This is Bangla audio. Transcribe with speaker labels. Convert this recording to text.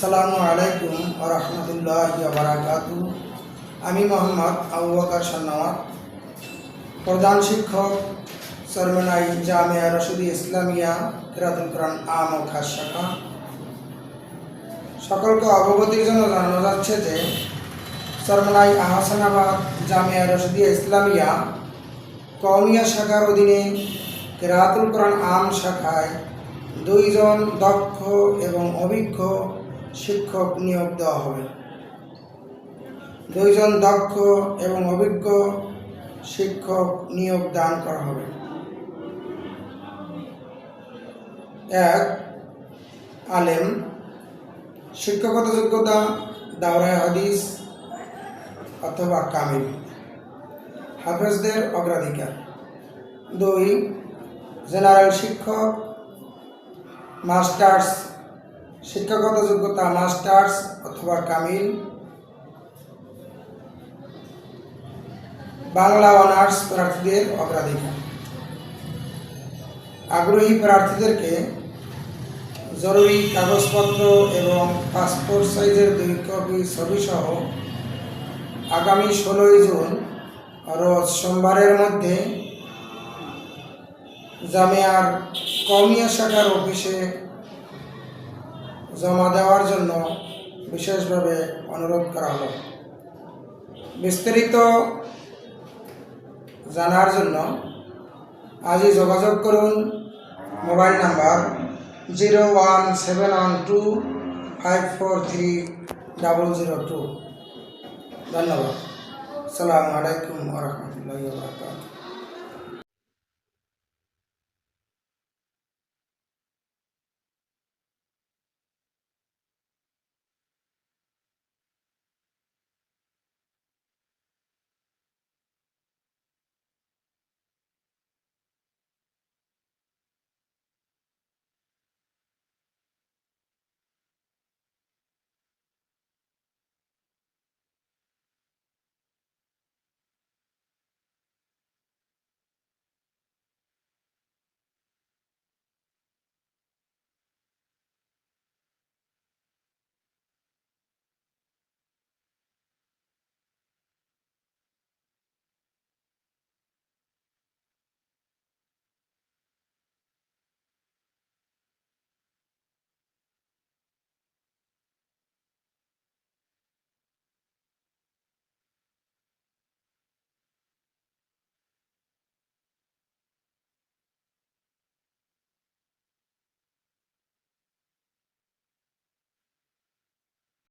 Speaker 1: আসসালামু আলাইকুম রহমতুল্লাহ বারাকাতু। আমি মোহাম্মদ আবু বকর প্রধান শিক্ষক, সরমনাই জামিয়া রশিদি ইসলামিয়া, কিরাতুল কোরআন আম ও খাস শাখা। সকলকে অবগতির জন্য জানানো যাচ্ছে যে, সরমনাই আহসানাবাদ জামিয়া রশিদিয়া ইসলামিয়া কওমিয়া শাখার অধীনে কেরাতুল কোরআন আম শাখায় দুইজন দক্ষ এবং অভিজ্ঞ শিক্ষক নিয়োগ দেওয়া হবে। দুইজন দক্ষ এবং অভিজ্ঞ শিক্ষক নিয়োগ দান করা হবে। এক, আলেম। শিক্ষকতা যোগ্যতা, দাওরায় হাদিস অথবা কামিল। হাফেজদের অগ্রাধিকার। দুই, জেনারেল শিক্ষক, মাস্টার্স শিক্ষাগত যোগ্যতা মাস্টার্স অথবা কামিল। বাংলা অনার্স প্রার্থীদের অগ্রাধিকার। আগ্রহী প্রার্থীদেরকে জরুরি কাগজপত্র এবং পাসপোর্ট সাইজের দুই কপি ছবি সহ আগামী ষোলোই জুন, রোজ সোমবারের মধ্যে জামিয়ার কমিয়া শাখার অফিসে জমা দেওয়ার জন্য বিশেষভাবে অনুরোধ করা হলো। বিস্তারিত জানার জন্য আজই যোগাযোগ করুন mobile number zero one seven one two five four three double zero two. ধন্যবাদ। সালামু আলাইকুম রহমতুল্লাহ